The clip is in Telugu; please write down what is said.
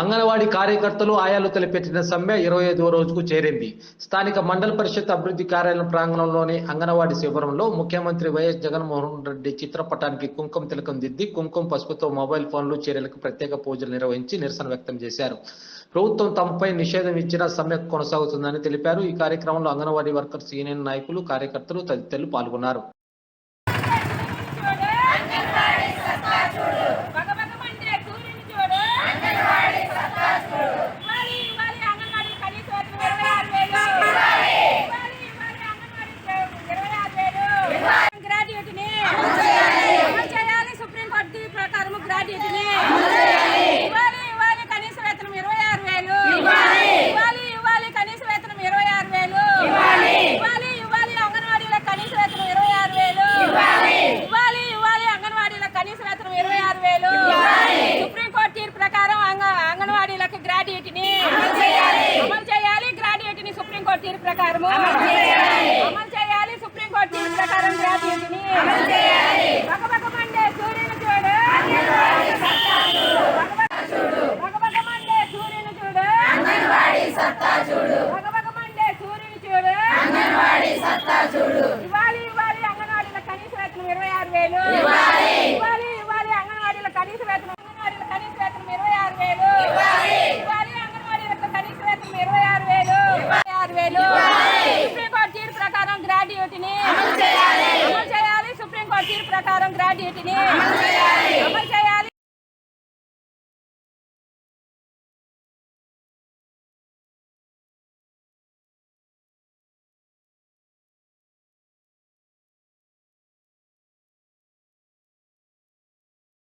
అంగన్వాడీ కార్యకర్తలు ఆయాలు తలపెట్టిన సమ్మె ఇరవై ఐదవ రోజుకు చేరింది. స్థానిక మండల పరిషత్ అభివృద్ధి కార్యాలయం ప్రాంగణంలోని అంగన్వాడీ శిబిరంలో ముఖ్యమంత్రి వైఎస్ జగన్మోహన్ రెడ్డి చిత్రపటానికి కుంకుమ తిలకం దిద్ది కుంకుమ పసుపుతో మొబైల్ ఫోన్లు చర్యలకు ప్రత్యేక పూజలు నిర్వహించి నిరసన వ్యక్తం చేశారు. ప్రభుత్వం తమపై నిషేధం ఇచ్చినా సమ్మె కొనసాగుతుందని తెలిపారు. ఈ కార్యక్రమంలో అంగన్వాడీ వర్కర్స్ యూనియన్ నాయకులు కార్యకర్తలు తదితరులు పాల్గొన్నారు. 快点，姐姐。గ్రాడ్యుయేట్ని అమలు చేయాలి సుప్రీంకోర్టు తీర్పు ప్రకారం గ్రాడ్యుయేట్ని అమలు చేయాలి